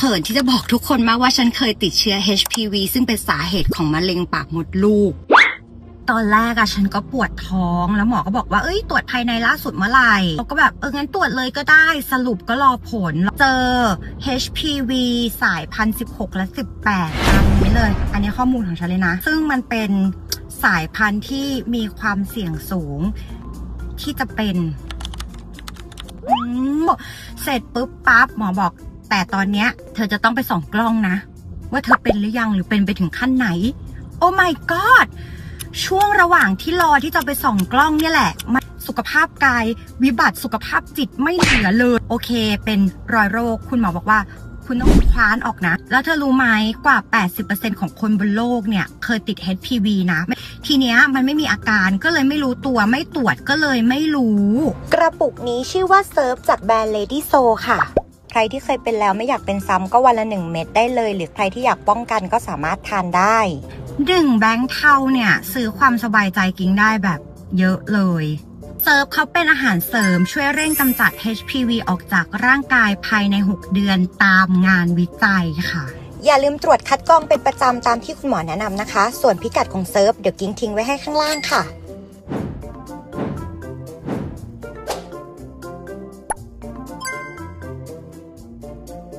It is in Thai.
ขินที่จะบอกทุกคนมากว่าฉันเคยติดเชื้อ HPV ซึ่งเป็นสาเหตุของมะเร็งปากมดลูก ตอนแรกอะฉันก็ปวดท้องแล้วหมอก็บอกว่าเอ้ยตรวจภายในล่าสุดเมื่อไหร่เราก็แบบเอองั้นตรวจเลยก็ได้สรุปก็รอผล เจอ HPV สายพันธุ์16 และ 18ตามนี้เลย อันนี้ข้อมูลของฉันเลยนะ ซึ่งมันเป็นสายพันธุ์ที่มีความเสี่ยงสูงที่จะเป็น เสร็จปุ๊บปั๊บหมอบอก แต่ตอนเนี้ย เธอจะต้องไปส่องกล้องนะ ว่าเธอเป็นหรือยังหรือเป็นไปถึงขั้นไหน โอ้ my god ช่วงระหว่างที่รอที่จะไปส่องกล้องเนี่ยแหละมันสุขภาพกายวิบัติสุขภาพจิตไม่เหลือเลย โอเค เป็นรอยโรค คุณหมอบอกว่า คุณต้องคว้านออกนะ แล้วเธอรู้ไหมกว่า 80%ของคนบนโลกเนี่ย เคยติด HPV นะ ทีเนี้ยมันไม่มีอาการก็เลยไม่รู้ตัวไม่ตรวจก็เลยไม่รู้ กระปุกนี้ชื่อว่าเซิร์ฟจากแบรนด์ Lady So ค่ะ ใครที่เคยเป็นแล้วไม่อยากเป็นซ้ำก็วันละ 1 เม็ดได้เลย หรือใครที่อยากป้องกันก็สามารถทานได้หนึ่งแบงค์เทาเนี่ยซื้อความสบายใจกินได้แบบเยอะเลยเซิร์ฟเขาเป็นอาหารเสริมช่วยเร่งกำจัด HPV ออกจากร่างกายภายใน 6 เดือนตามงานวิจัยค่ะ อย่าลืมตรวจคัดกรองเป็นประจำตามที่คุณหมอแนะนำนะคะ ส่วนพิกัดของเซิร์ฟเดี๋ยวกิ้งทิ้งไว้ให้ข้างล่างค่ะ